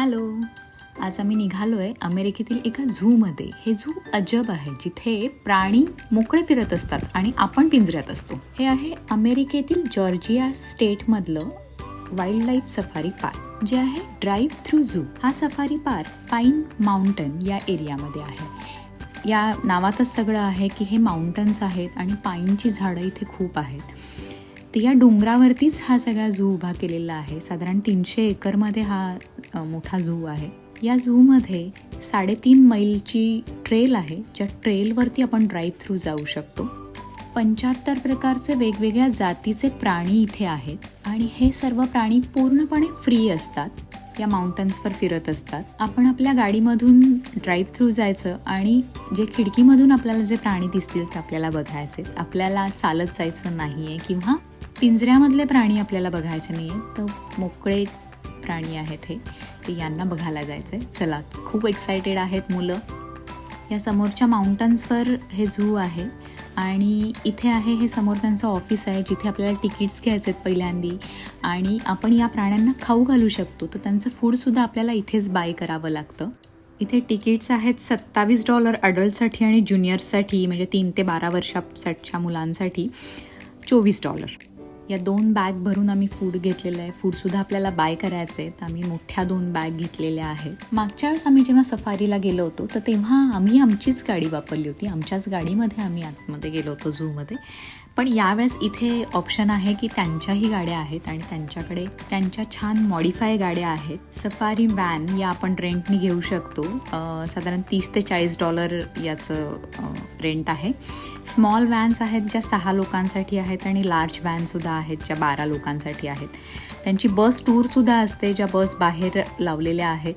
Hello. आज आम्ही निघालो आहे अमेरिकेतील एका झूमध्ये. हे झू अजब आहे जिथे प्राणी मोकळे फिरत असतात आणि आपण पिंजऱ्यात असतो. हे आहे अमेरिकेतील जॉर्जिया स्टेटमधलं वाईल्ड लाईफ सफारी पार्क जे आहे ड्राईव्ह थ्रू झू हा सफारी पार्क पाईन माउंटन या एरियामध्ये आहे. या नावातच सगळं आहे की हे माउंटन्स आहेत आणि पाईनची झाडं इथे खूप आहेत. तर या डोंगरावरतीच हा सगळा झू उभा केलेला आहे. साधारण तीनशे एकरमध्ये हा मोठा झू आहे. या झूमध्ये साडेतीन मैलची ट्रेल आहे. ज्या ट्रेलवरती आपण ड्राईव्ह थ्रू जाऊ शकतो. पंच्याहत्तर प्रकारचे वेगवेगळ्या जातीचे प्राणी इथे आहेत. आणि हे सर्व प्राणी पूर्णपणे फ्री असतात. या माउंटन्सवर फिरत असतात. आपण आपल्या गाडीमधून ड्राईव्ह थ्रू जायचं आणि जे खिडकीमधून आपल्याला जे प्राणी दिसतील ते आपल्याला बघायचे. आपल्याला चालत जायचं नाही आहे किंवा पिंजऱ्यामधले प्राणी आपल्याला बघायचे नाही आहे तर मोकळे प्राणी आहेत हे. ते यांना बघायला जायचं आहे चला खूप एक्सायटेड आहेत मुलं. या समोरच्या माउंटन्सवर हे झू आहे. आणि इथे आहे हे समोर त्यांचं ऑफिस आहे जिथे आपल्याला तिकीट्स घ्यायचे आहेत पहिल्यांदी. आणि आपण या प्राण्यांना खाऊ घालू शकतो. तर त्यांचं फूडसुद्धा आपल्याला इथेच बाय करावं लागतं. इथे तिकीट्स आहेत सत्तावीस डॉलर अडल्टसाठी आणि ज्युनियर्ससाठी म्हणजे तीन ते बारा वर्षासाठीच्या मुलांसाठी चोवीस डॉलर या दोन बॅग भरून आम्ही फूड घेतलेलं आहे. फूडसुद्धा आपल्याला बाय करायचं आहे तर आम्ही मोठ्या दोन बॅग घेतलेल्या आहेत. मागच्या वेळेस आम्ही जेव्हा सफारीला गेलो होतो तर तेव्हा आम्ही आमचीच गाडी वापरली होती. आमच्याच गाडीमध्ये आम्ही आतमध्ये गेलो होतो झूमध्ये. पण यावेळेस इथे ऑप्शन आहे की त्यांच्याही गाड्या आहेत आणि त्यांच्याकडे त्यांच्या छान मॉडिफाय गाड्या आहेत. सफारी व्हॅन या आपण रेंटनी घेऊ शकतो. साधारण तीस ते चाळीस डॉलर याचं रेंट आहे. स्मॉल व्हॅन्स आहेत ज्या सहा लोकांसाठी आहेत आणि लार्ज व्हॅनसुद्धा आहेत ज्या बारा लोकांसाठी आहेत. त्यांची बस टूरसुद्धा असते ज्या बस बाहेर लावलेल्या आहेत.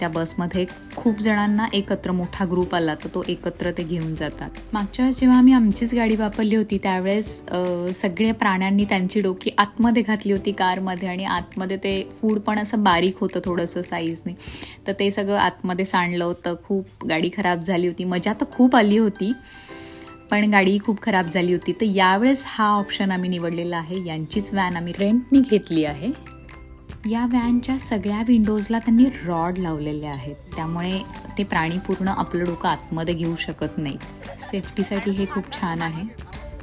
त्या बसमध्ये खूप जणांना एकत्र मोठा ग्रुप आला तर तो एकत्र ते घेऊन जातात. मागच्या वेळेस जेव्हा आम्ही आमचीच गाडी वापरली होती त्यावेळेस सगळ्या प्राण्यांनी त्यांची डोकी आतमध्ये घातली होती कारमध्ये आणि आतमध्ये ते फूड पण असं बारीक होतं थोडंसं साईजने तर ते सगळं आतमध्ये सांडलं होतं. खूप गाडी खराब झाली होती. मजा तर खूप आली होती. पण गाडी खूप खराब झाली होती. तर यावेळेस हा ऑप्शन आम्ही निवडलेला आहे. यांचीच व्हॅन आम्ही रेंटनी घेतली आहे. या व्हॅनच्या सगळ्या विंडोजला त्यांनी रॉड लावलेले आहेत. त्यामुळे ते प्राणी पूर्ण आपलं डोकं आतमध्ये घेऊ शकत नाहीत. सेफ्टीसाठी हे खूप छान आहे.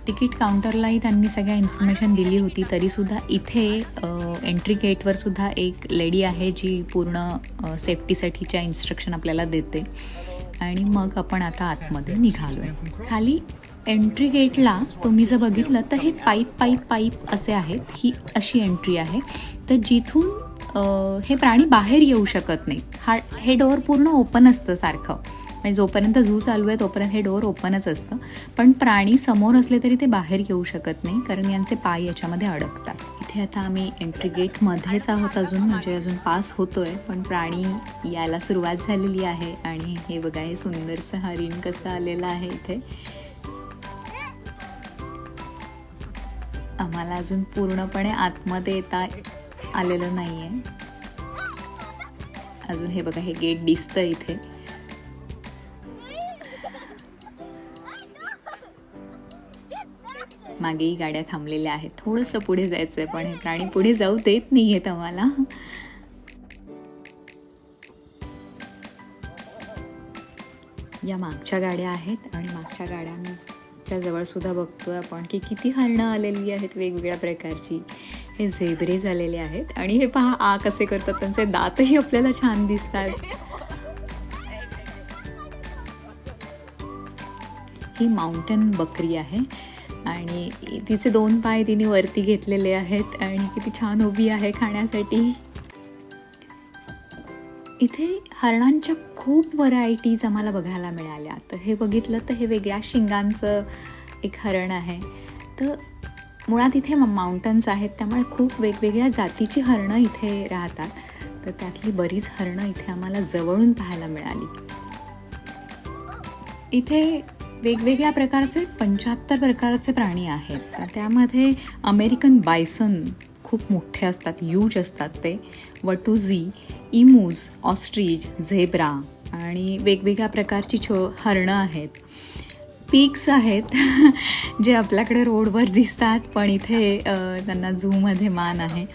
तिकीट काउंटरलाही त्यांनी सगळ्या इन्फॉर्मेशन दिली होती. तरीसुद्धा इथे एंट्री गेटवर सुद्धा एक लेडी आहे जी पूर्ण सेफ्टीसाठीच्या इन्स्ट्रक्शन आपल्याला देते. आणि मग आपण आता आतमध्ये निघालो आहे खाली एंट्री गेटला तुम्ही जर बघितलं तर हे पाईप पाईप पाईप असे आहेत. ही अशी एंट्री आहे. तर जिथून हे प्राणी बाहेर येऊ शकत नाहीत. हा हे डोअर पूर्ण ओपन असतं सारखं. म्हणजे जोपर्यंत झू चालू आहे तोपर्यंत हे डोअर ओपनच असतं. पण प्राणी समोर असले तरी ते बाहेर येऊ शकत नाही कारण यांचे पाय याच्यामध्ये अडकतात. इथे आता आम्ही एंट्री गेटमध्येच आहोत अजून म्हणजे अजून पास होतोय. पण प्राणी यायला सुरुवात झालेली आहे आणि हे बघा हे सुंदरचं हरिण कसं आलेलं आहे इथे. आम्हाला अजून पूर्णपणे आतमध्ये येता आलेलं नाही आहे अजून हे बघा हे गेट दिसतं इथे. मागेही गाड्या थांबलेल्या आहेत. थोडंसं पुढे जायचं आहे पण हे प्राणी पुढे जाऊ देत नाही आहेत आम्हाला. या मागच्या गाड्या आहेत आणि मागच्या गाड्यांच्या जवळसुद्धा बघतो बघतोय आपण की किती हरणं आलेली आहेत वेगवेगळ्या प्रकारची. हे झेबरे झालेले आहेत आणि हे पहा आ कसे करतात त्यांचे दातही आपल्याला छान दिसतात. ही माउंटन बकरी आहे. आणि तिचे दोन पाय तिने वरती घेतलेले आहेत आणि किती छान उभी आहे खाण्यासाठी. इथे हरणांच्या खूप व्हरायटीज आम्हाला बघायला मिळाल्या. तर हे बघितलं तर हे वेगळ्या शिंगांचं एक हरण आहे. तर मुळात इथे माउंटन्स आहेत त्यामुळे खूप वेगवेगळ्या जातीची हरणं इथे राहतात. तर त्यातली बरीच हरणं इथे आम्हाला जवळून पाहायला मिळाली. इथे वेगवेगळ्या प्रकारचे पंच्याहत्तर प्रकारचे प्राणी आहेत. तर त्यामध्ये अमेरिकन बायसन खूप मोठे असतात यूज असतात ते. वटुझी इमूज ऑस्ट्रीज झेब्रा आणि वेगवेगळ्या प्रकारची छो हरणं आहेत. पीक्स आहेत जे आपल्याकडे रोडवर दिसतात पण इथे त्यांना झूमध्ये मान आहे.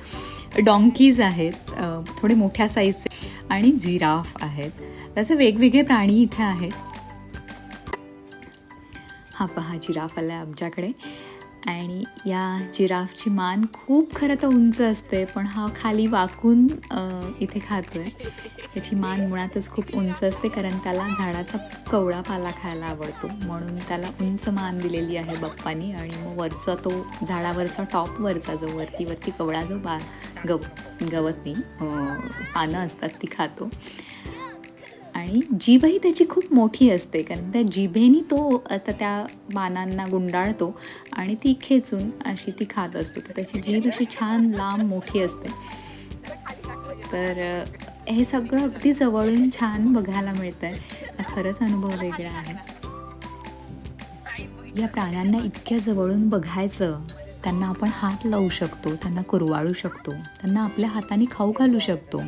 डॉंकीज आहेत थोडे मोठ्या साईजचे आणि जिराफ आहेत. तसे वेगवेगळे प्राणी इथे आहेत. हा पहा जिराफ आला आहे आमच्याकडे. आणि या जिराफची मान खूप खरं तर उंच असते पण हा खाली वाकून इथे खातो आहे त्याची मान मुळातच खूप उंच असते कारण त्याला झाडाचा कवळा पाला खायला आवडतो. म्हणून त्याला उंच मान दिलेली आहे बाप्पानी. आणि मग वरचा तो झाडावरचा टॉपवरचा जो वरती वरती कवळा जो बा गव गवत नाही पानं असतात ती खातो. आणि जीभही त्याची खूप मोठी असते कारण त्या जिभेनी तो आता त्या मानांना गुंडाळतो आणि ती खेचून अशी ती खात असतो. तर त्याची जीभ अशी छान लांब मोठी असते. तर हे सगळं अगदी जवळून छान बघायला मिळतं आहे खरंच अनुभव वेगळा आहे. या प्राण्यांना इतक्या जवळून बघायचं त्यांना आपण हात लावू शकतो त्यांना कुरवाळू शकतो त्यांना आपल्या हाताने खाऊ घालू शकतो.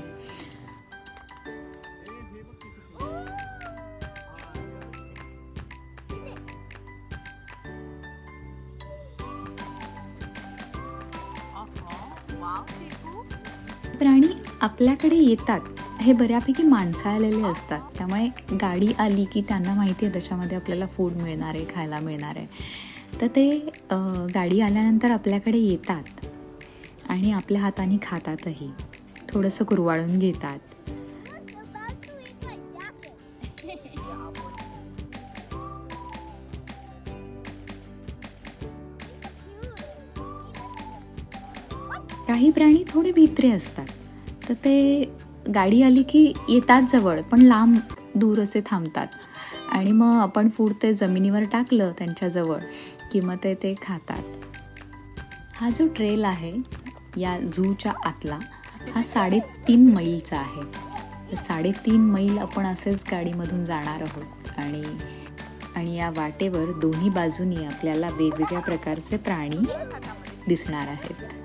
प्राणी आपल्याकडे येतात. हे बऱ्यापैकी माणसाळलेले असतात. त्यामुळे गाडी आली की त्यांना माहिती आहे त्याच्यामध्ये आपल्याला फूड मिळणार आहे खायला मिळणार आहे. तर ते गाडी आल्यानंतर आपल्याकडे येतात आणि आपल्या हाताने खातातही. थोडंसं कुरवाळून घेतात. काही प्राणी थोडे भित्रे असतात. तर ते गाडी आली की येतात जवळ पण लांब दूर असे थांबतात. आणि मग आपण फूड ते जमिनीवर टाकलं त्यांच्याजवळ की मग ते ते खातात. हा जो ट्रेल आहे या झूच्या आतला हा साडेतीन मैलचा आहे. तर साडेतीन मैल आपण असेच गाडीमधून जाणार आहोत. आणि आणि या वाटेवर दोन्ही बाजूनी आपल्याला वेगवेगळ्या प्रकारचे प्राणी दिसणार आहेत.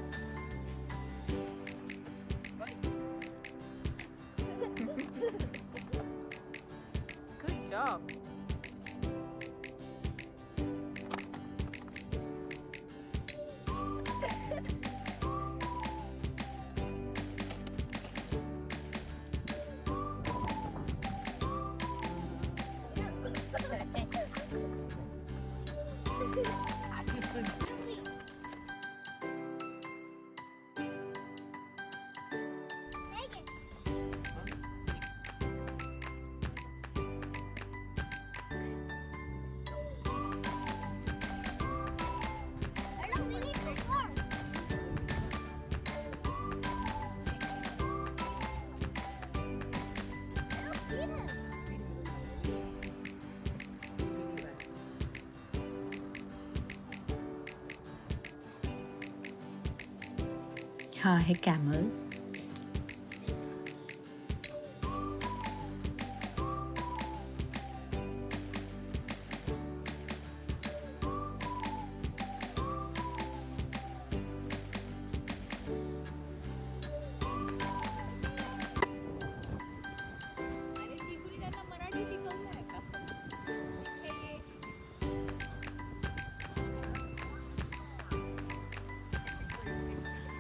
हा आहे कॅमल आणि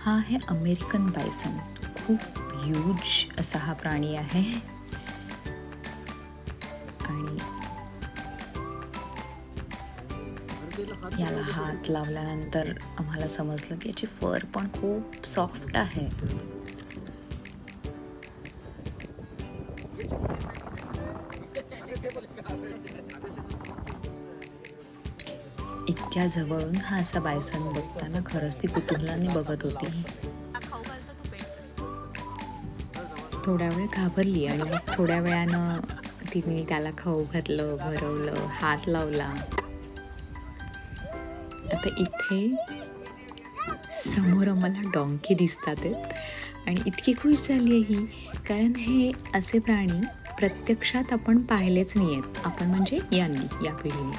हा आहे अमेरिकन बायसन खूप ह्यूज असा हा प्राणी आहे. आणि याला हात लावल्यानंतर आम्हाला समजलं की याची फर पण खूप सॉफ्ट आहे. इतक्या जवळून हा असा बायसन बघताना खरंच ती कुतुहलाने बघत होती. थोड्या वेळ घाबरली आणि मग थोड्या वेळानं तिने त्याला खाऊ घातलं भरवलं हात लावला. आता इथे समोर आम्हाला डॉंकी दिसतात आणि इतकी खुश झाली आहे ही कारण हे असे प्राणी प्रत्यक्षात आपण पाहिलेच नाही आहेत आपण म्हणजे यांनी या पिढीने.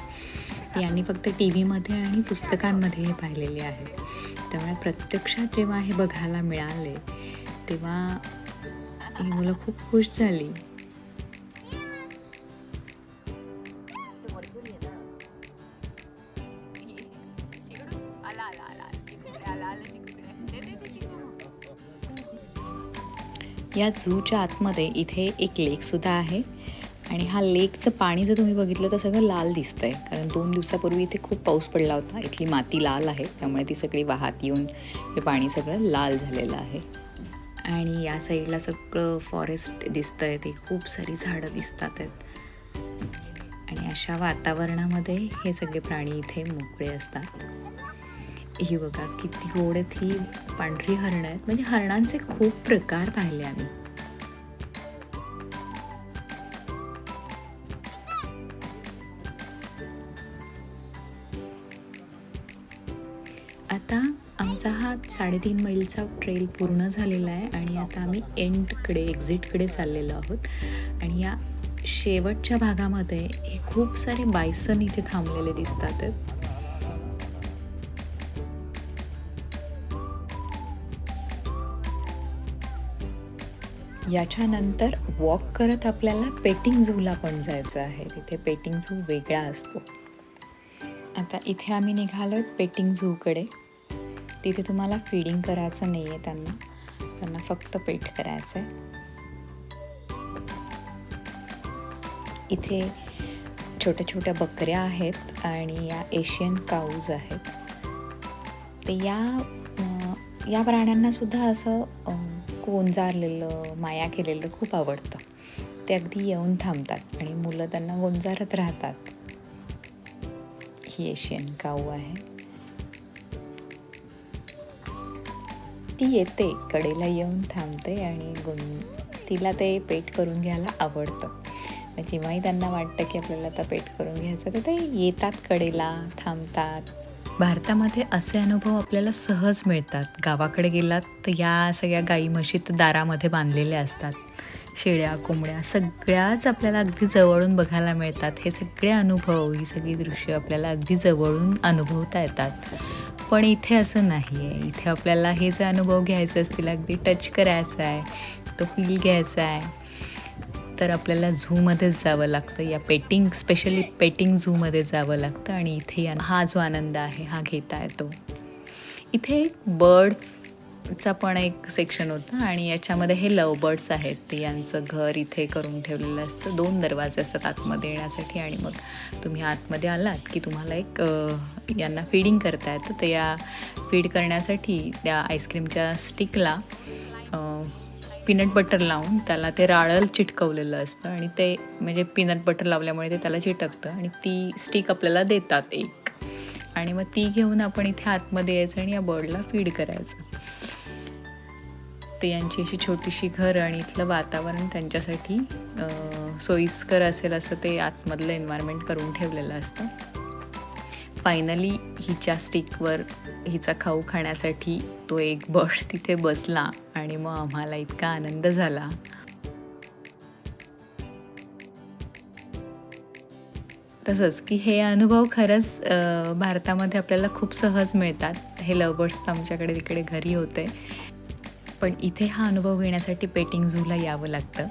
यांनी फक्त टी व्हीमध्ये आणि पुस्तकांमध्ये हे पाहिलेले आहेत त्यामुळे प्रत्यक्षात जेव्हा हे बघायला मिळाले तेव्हा ही मुलं खूप खुश झाली. या झूच्या आतमध्ये इथे एक लेकसुद्धा आहे. आणि हा लेकचं पाणी जर तुम्ही बघितलं तर सगळं लाल दिसतंय. कारण दोन दिवसापूर्वी इथे खूप पाऊस पडला होता. इथली माती लाल आहे. त्यामुळे ती सगळी वाहत येऊन हे पाणी सगळं लाल झालेलं आहे. आणि या साईडला सगळं फॉरेस्ट दिसतंय. ते खूप सारी झाडं दिसतात आहेत. आणि अशा वातावरणामध्ये हे सगळे प्राणी इथे मोकळे असतात. ही बघा किती गोड आहेत ही पांढरी हरणं आहेत. म्हणजे हरणांचे खूप प्रकार पाहिले आम्ही. साडेतीन मैलचा ट्रेल पूर्ण झालेला आहे आणि आता आम्ही एंडकडे एक्झिटकडे चाललेलो आहोत. आणि या शेवटच्या भागामध्ये हे खूप सारे बायसन इथे थांबलेले दिसतात. याच्यानंतर वॉक करत आपल्याला पेटिंग झूला पण जायचं आहे. तिथे पेटिंग झू वेगळा असतो. आता इथे आम्ही निघालो पेटिंग झूकडे तिथे तुम्हाला फीडिंग करायचं नाही आहे त्यांना. त्यांना फक्त पेट करायचं आहे इथे छोट्या छोट्या बकऱ्या आहेत आणि या एशियन काऊज आहेत. तर या या प्राण्यांनासुद्धा असं गोंजारलेलं माया केलेलं खूप आवडतं. ते अगदी येऊन थांबतात आणि मुलं त्यांना गोंजारत राहतात. ही एशियन काऊ आहे. ती येते कडेला येऊन थांबते आणि गुण तिला ते पेट करून घ्यायला आवडतं. मग जेव्हाही त्यांना वाटतं की आपल्याला आता पेट करून घ्यायचं तर ते येतात कडेला थांबतात. भारतामध्ये असे अनुभव आपल्याला सहज मिळतात. गावाकडे गेलात तर या सगळ्या गाई म्हशी तर दारामध्ये बांधलेल्या असतात. शेळ्या कोंबड्या सगळ्याच आपल्याला अगदी जवळून बघायला मिळतात. हे सगळे अनुभव ही सगळी दृश्य आपल्याला अगदी जवळून अनुभवता येतात. पण इथे असं नाही आहे इथे आपल्याला हे जे अनुभव घ्यायचे असतील अगदी टच करायचा आहे तो फील घ्यायचा आहे तर आपल्याला झूमध्येच जावं लागतं. या पेटिंग स्पेशली पेटिंग झूमध्ये जावं लागतं आणि इथे या- हा जो आनंद आहे हा घेता येतो इथे बर्ड चा पण एक सेक्शन होतं आणि याच्यामध्ये हे लव बर्ड्स आहेत. ते यांचं घर इथे करून ठेवलेलं असतं. दोन दरवाजे असतात आतमध्ये येण्यासाठी आणि मग तुम्ही आतमध्ये आलात की तुम्हाला एक यांना फीडिंग करता येतं. तर या फीड करण्यासाठी त्या आईस्क्रीमच्या स्टिकला पीनट बटर लावून त्याला ते राळल चिटकवलेलं असतं आणि ते म्हणजे पीनट बटर लावल्यामुळे ते त्याला चिटकतं आणि ती स्टिक आपल्याला देतात एक. आणि मग ती घेऊन आपण इथे आतमध्ये यायचं आणि या बर्डला फीड करायचं. ते यांची अशी छोटीशी घरं आणि इथलं वातावरण त्यांच्यासाठी सोयीस्कर असेल असं ते आतमधलं एन्व्हायरमेंट करून ठेवलेलं असतं. फायनली हिच्या स्टिकवर हिचा खाऊ खाण्यासाठी तो एक बर्ड तिथे बसला आणि मग आम्हाला इतका आनंद झाला. तसंच की हे अनुभव खरंच भारतामध्ये आपल्याला खूप सहज मिळतात. हे लवबर्ड्स आमच्याकडे तिकडे घरी होते. पण इथे हा अनुभव घेण्यासाठी पेटिंग झूला यावं लागतं.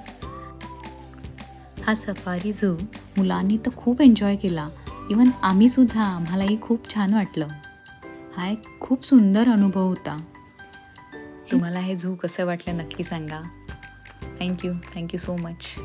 हा सफारी झू मुलांनी तर खूप एन्जॉय केला. इवन आम्ही सुद्धा आम्हालाही खूप छान वाटलं. हा एक खूप सुंदर अनुभव होता. तुम्हाला हे झू कसं वाटलं नक्की सांगा. Thank you thank you so much